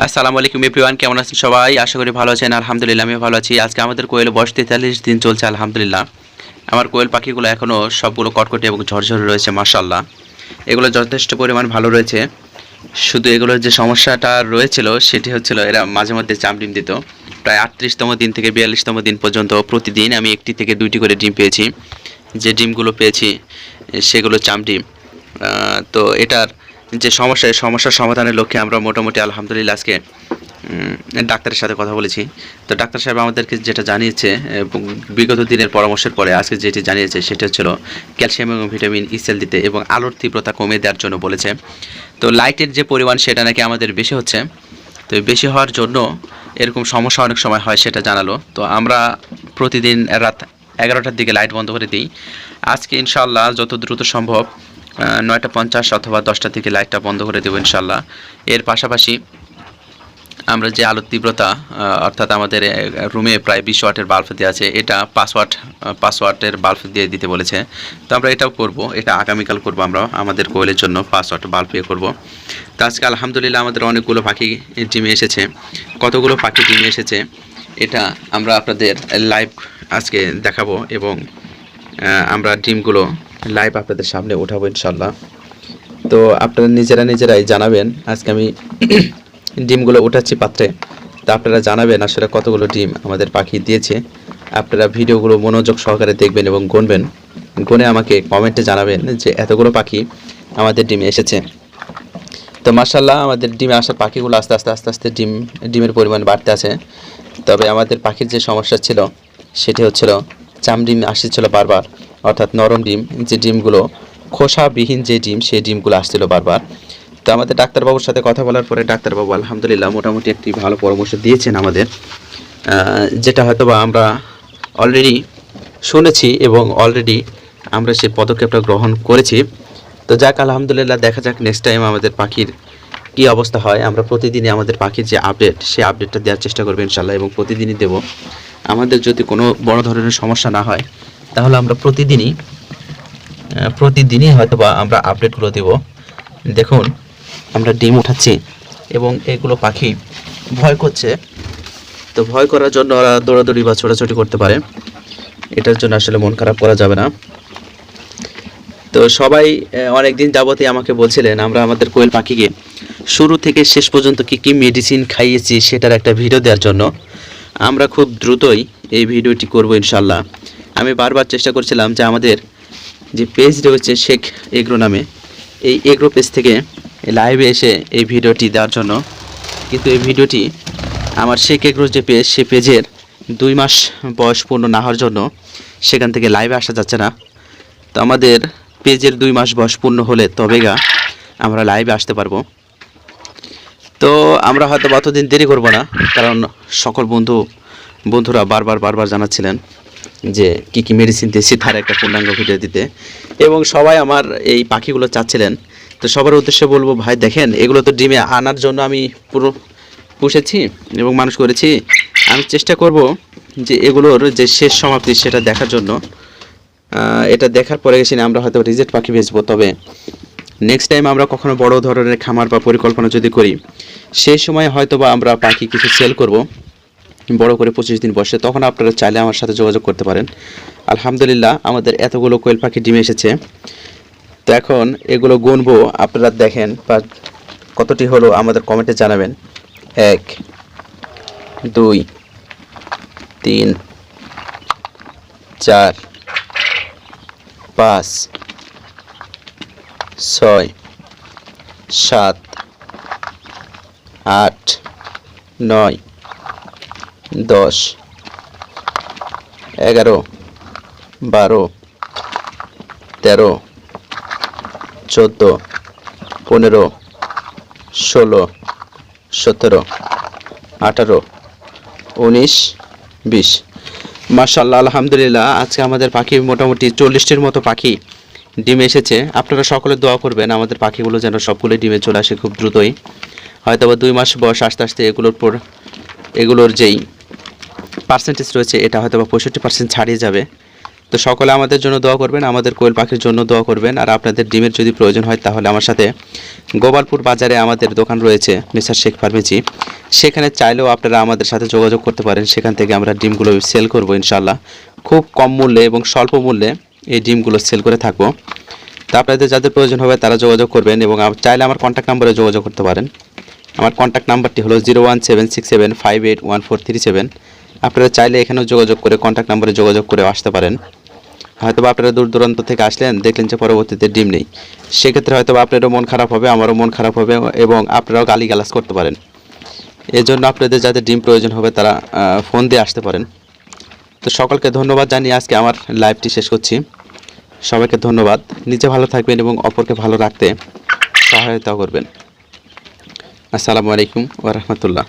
আসসালামু আলাইকুম এভরিওয়ান, কেমন আছেন সবাই? আশা করি ভালো আছেন, আলহামদুলিল্লাহ আমি ভালো আছি। আজকে আমাদের কোয়েল বয়স তেতাল্লিশ দিন চলছে, আলহামদুলিল্লাহ। আমার কোয়েল পাখিগুলো এখনও সবগুলো কটকটি এবং ঝরঝরে রয়েছে মার্শাল্লাহ এগুলো যথেষ্ট পরিমাণ ভালো রয়েছে। শুধু এগুলোর যে সমস্যাটা রয়েছিল, সেটি হচ্ছিল এরা মাঝে মধ্যে চাম ডিম দিত। প্রায় আটত্রিশতম দিন থেকে বিয়াল্লিশতম দিন পর্যন্ত প্রতিদিন আমি একটি থেকে দুইটি করে ডিম পেয়েছি। যে ডিমগুলো পেয়েছি, সেগুলো চাম ডিম। তো এটার যে সমস্যা, এই সমস্যার সমাধানের লক্ষ্যে আমরা মোটামুটি আলহামদুলিল্লাহ আজকে ডাক্তারের সাথে কথা বলেছি। তো ডাক্তার সাহেব আমাদেরকে যেটা জানিয়েছে বিগত দিনের পরামর্শের পরে আজকে যেটি জানিয়েছে, সেটা হচ্ছিল ক্যালসিয়াম এবং ভিটামিন ইসেল দিতে এবং আলোর তীব্রতা কমিয়ে দেওয়ার জন্য বলেছে। তো লাইটের যে পরিমাণ, সেটা নাকি আমাদের বেশি হচ্ছে। তো বেশি হওয়ার জন্য এরকম সমস্যা অনেক সময় হয়, সেটা জানালো। তো আমরা প্রতিদিন রাত এগারোটার দিকে লাইট বন্ধ করে দিই। আজকে ইনশাল্লাহ যত দ্রুত সম্ভব নয়টা পঞ্চাশ অথবা দশটা থেকে লাইটটা বন্ধ করে দেবো ইনশাল্লাহ। এর পাশাপাশি আমরা যে আলোর তীব্রতা অর্থাৎ আমাদের রুমে প্রায় বিশ ওয়াটের বাল্ব দেওয়া আছে, এটা পাঁচ ওয়াটের বাল্ব দিয়ে দিতে বলেছে। তো আমরা এটাও করব, এটা আগামীকাল করব আমরা আমাদের কোয়েলের জন্য পাঁচ ওয়াট বাল্ব ইয়ে করব। তো আজকে আলহামদুলিল্লাহ আমাদের অনেকগুলো পাখি ডিমে এসেছে, কতগুলো পাখি ডিমে এসেছে, এটা আমরা আপনাদের লাইভ আজকে দেখাবো এবং আমরা ডিমগুলো লাইভ আপনাদের সামনে উঠাবো ইনশাল্লাহ তো আপনারা নিজেরা নিজেরাই জানাবেন, আজকে আমি ডিমগুলো উঠাচ্ছি পাত্রে। তো আপনারা জানাবেন আসলে কতগুলো ডিম আমাদের পাখি দিয়েছে। আপনারা ভিডিওগুলো মনোযোগ সহকারে দেখবেন এবং গুনবেন। গুনে আমাকে কমেন্টে জানাবেন যে এতগুলো পাখি আমাদের ডিমে এসেছে। তো মার্শাল্লাহ আমাদের ডিমে আসা পাখিগুলো আস্তে আস্তে আস্তে আস্তে ডিম, ডিমের পরিমাণ বাড়তে আছে। তবে আমাদের পাখির যে সমস্যা ছিল, সেটি হচ্ছিল চাম ডিম আসছিল বারবার। অর্থাৎ নরম ডিম, যে ডিমগুলো, খোসাবিহীন যে ডিম, সেই ডিমগুলো আসছিল বারবার। তো আমাদের ডাক্তারবাবুর সাথে কথা বলার পরে ডাক্তারবাবু আলহামদুলিল্লাহ মোটামুটি একটি ভালো পরামর্শ দিয়েছেন আমাদের যেটা হয়তো বা আমরা অলরেডি শুনেছি এবং অলরেডি আমরা সেই পদক্ষেপটা গ্রহণ করেছি। তো যাক, আলহামদুলিল্লাহ, দেখা যাক নেক্সট টাইম আমাদের পাখির কী অবস্থা হয়। আমরা প্রতিদিনই আমাদের পাখির যে আপডেট সেই আপডেটটা দেওয়ার চেষ্টা করব ইনশাল্লাহ এবং প্রতিদিনই দেব। আমাদের যদি কোনো বড় ধরনের সমস্যা না হয় তাহলে আমরা প্রতিদিনই প্রতিদিনই হয়তো বা আমরা আপডেটগুলো দেব। দেখুন, আমরা ডিম উঠাচ্ছি এবং এগুলো পাখি ভয় করছে। তো ভয় করার জন্য ওরা দৌড়াদৌড়ি বা ছোটাছুটি করতে পারে। এটার জন্য আসলে মন খারাপ করা যাবে না। তো সবাই অনেক দিন যাবতই আমাকে বলছিলেন, আমরা আমাদের কোয়েল পাখিকে শুরু থেকে শেষ পর্যন্ত কি কি মেডিসিন খাইয়েছি সেটার একটা ভিডিও দেওয়ার জন্য। আমরা খুব দ্রুতই এই ভিডিওটি করব ইনশাল্লাহ আমি বারবার চেষ্টা করছিলাম যে আমাদের যে পেজ রয়েছে শেখ এগ্রো নামে, এই এগ্রো পেজ থেকে লাইভে এসে এই ভিডিওটি দেওয়ার জন্য। কিন্তু এই ভিডিওটি আমার শেখ এগ্রো যে পেজ সে পেজের দুই মাস বয়স পূর্ণ না হওয়ার জন্য সেখান থেকে লাইভে আসা যাচ্ছে না। তো আমাদের পেজের দুই মাস বয়স পূর্ণ হলে তবে গা আমরা লাইভে আসতে পারব। তো আমরা হয়তো অতদিন দেরি করব না, কারণ সকল বন্ধু, বন্ধুরা বারবার বারবার জানাচ্ছিলেন। যে কি কি মেডিসিন দিয়েছি তার একটা পূর্ণাঙ্গ ভিডিও দিতে। এবং সবাই আমার এই পাখিগুলো চাচ্ছিলেন। তো সবার উদ্দেশ্যে বলব, ভাই দেখেন, এগুলো তো ডিমে আনার জন্য আমি পুরো পুষেছি এবং মানুষ করেছি। আমি চেষ্টা করব যে এগুলোর যে শেষ সমাপ্তি সেটা দেখার জন্য। এটা দেখার পরে গেছি আমরা হয়তো রিজেক্ট পাখি বেচবো। তবে নেক্সট টাইম আমরা কখনো বড় ধরনের খামার বা পরিকল্পনা যদি করি, সেই সময় হয়তো বা আমরা পাখি কিছু সেল করব। বড় করে পঁচিশ দিন বসে, তখন আপনারা চাইলে আমার সাথে যোগাযোগ করতে পারেন। আলহামদুলিল্লাহ, আমাদের এতগুলো কোয়েল পাখি ডিমে এসেছে। তো এখন এগুলো গুনবো, আপনারা দেখেন বা কতটি হলো আমাদের কমেন্টে জানাবেন। এক, দুই, তিন, চার, পাঁচ, ছয়, সাত, আট, নয় দশ, এগারো, বারো, তেরো, চোদ্দ, পনেরো, ষোলো, সতেরো, আঠারো, উনিশ, বিশ। মার্শাল্লাহ আলহামদুলিল্লাহ, আজকে আমাদের পাখি মোটামুটি চল্লিশটির মতো পাখি ডিম এসেছে। আপনারা সকলে দোয়া করবেন, আমাদের পাখিগুলো যেন সবগুলোই ডিমে চলে আসে খুব দ্রুতই। হয়তো বা দুই মাস বয়স আস্তে আস্তে এগুলোর পর, এগুলোর যেই পার্সেন্টেজ রয়েছে, এটা হয়তো বা পঁয়ষট্টি পার্সেন্ট ছাড়িয়ে যাবে। তো সকলে আমাদের জন্য দোয়া করবেন, আমাদের কোয়েল পাখির জন্য দোয়া করবেন। আর আপনাদের ডিমের যদি প্রয়োজন হয়, তাহলে আমার সাথে গোপালপুর বাজারে আমাদের দোকান রয়েছে, মিস্টার শেখ ফার্মেসি সেখানে চাইলেও আপনারা আমাদের সাথে যোগাযোগ করতে পারেন। সেখান থেকে আমরা ডিমগুলো সেল করব ইনশাল্লাহ খুব কম মূল্যে এবং স্বল্প মূল্যে এই ডিমগুলো সেল করে থাকব। তা আপনাদের যাদের প্রয়োজন হবে, তারা যোগাযোগ করবেন এবং চাইলে আমার কন্ট্যাক্ট নাম্বারে যোগাযোগ করতে পারেন। আমার কন্ট্যাক্ট নাম্বারটি হলো zero one seven six seven five eight one four three seven আপনারা চাইলে এখানেও যোগাযোগ করে কন্ট্যাক্ট নাম্বারে যোগাযোগ করে আসতে পারেন। হয়তো আপনারা দূর দূরান্ত থেকে আসলেন, দেখলেন যে পরবর্তীতে ডিম নেই। সেক্ষেত্রে হয়তো আপনারও মন খারাপ হবে, আমারও মন খারাপ হবে এবং আপনারাও গালিগালাজ করতে পারেন। এর জন্য আপনাদের যাদের ডিম প্রয়োজন হবে তারা ফোন দিয়ে আসতে পারেন। তো সকলকে ধন্যবাদ জানিয়ে আজকে আমার লাইভটি শেষ করছি। সবাইকে ধন্যবাদ। নিজে ভালো থাকবেন এবং অপরকে ভালো রাখতে সহায়তা করবেন। আসসালামু আলাইকুম ওরহমতুল্লাহ